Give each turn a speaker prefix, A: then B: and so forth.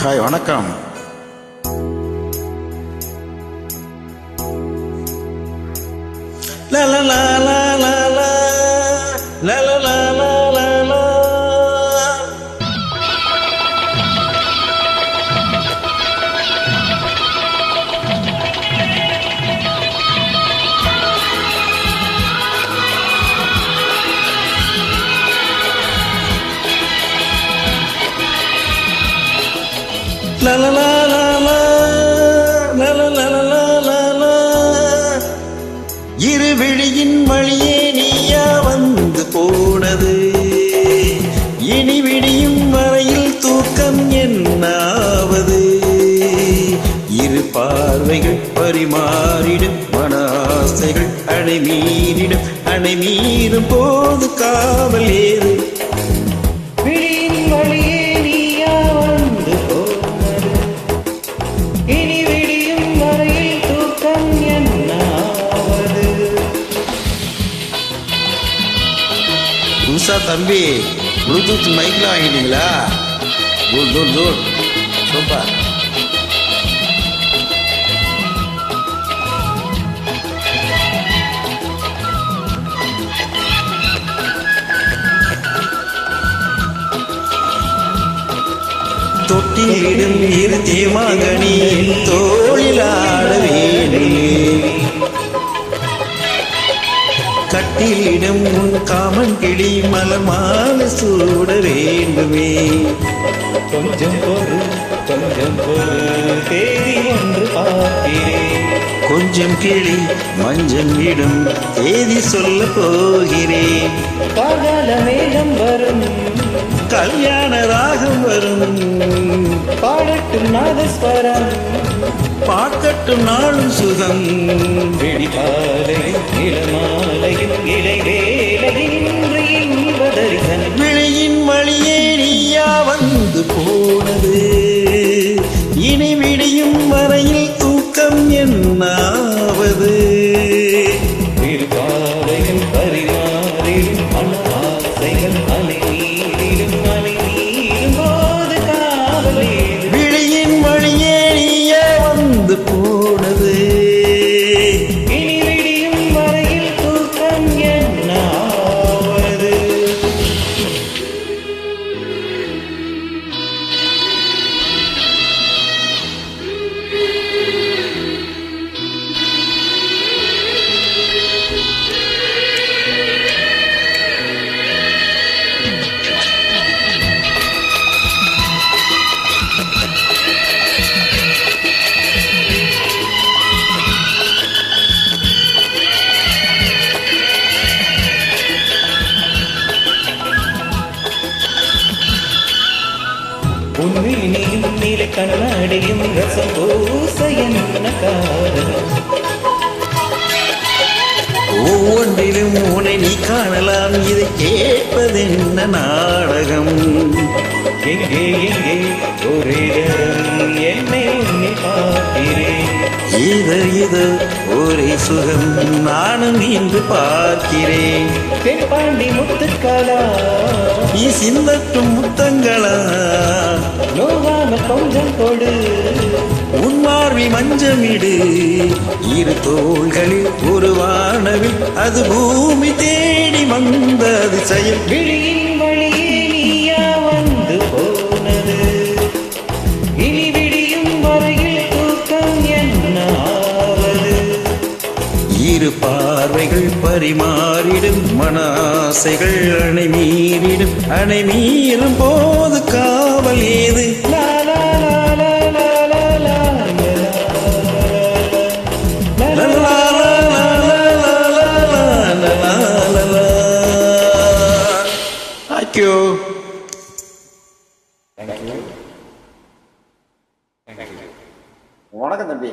A: Hi வணக்கம் la la la la இருவிழியின் வழியே நீயா வந்து போனது. இனி விடியும் வரையில் தூக்கம் என்னாவது. இரு பார்வைகள் பரிமாறிடும் மன ஆசைகள் அணை மீறிடும். அணை மீறும் போது காவல் ஏது? புதுசா தம்பி ப்ளூடூத் மைக்கில் வாங்கிட்டீங்களா? Good good good super. தொட்டிலிடும் இரு தேமாங்கனி தோ கட்டிலிடம் உன் காமன் கிளி மலர் மாலை சூட வேண்டுமே
B: கொஞ்சம் பொறு கொஞ்சம் பொறு தேதி ஒன்று பார்க்கிறேன்.
A: கொஞ்சம் கிளி மஞ்சம் இடும் தேதி சொல்ல போகிறேன்.
B: காகால மேகம் வரும்.
A: கல்யாண ராகம் வரும்.
B: பாடட்டும் நாதஸ்வரம்.
A: பார்க்கட்டும் நாளும் சுகம்.
B: வெடிபாலையும் இளமாலையும் கண்ணாடியும் ரசம் பூச என்ன காரணம்
A: ஒவ்வொன்றிலும் உன்னை நீ காணலாம் இதை கேட்பதென்ன நாடகம்?
B: எங்கே எங்கே ஒரே தரம் என்னை உன்னை பார்க்கிறேன்.
A: இது இது ஒரே சுகம் நானும் இன்று பார்க்கிறேன்.
B: தென்பாண்டி முத்துக்களா
A: நீ சிந்தட்டும் முத்தங்களா?
B: கொடு
A: உன் மார்பி மஞ்சமிடு. இரு தோள்களில் ஒரு வானவில் அது பூமி தேடி வந்த அதிசயம்
B: விழியின் வழியே நீயா வந்து போனது. இனி விடியும் வரையில் தூக்கம் என்ன ஆவது?
A: இரு பார்வைகள் பரிமாறிடும் மன ஆசைகள் அணை மீறிடும். அணை மீறும் போது காவல் ஏது?
B: லா
A: താങ്ക് യു താങ്ക് യു ഓണക്കം തമ്പി.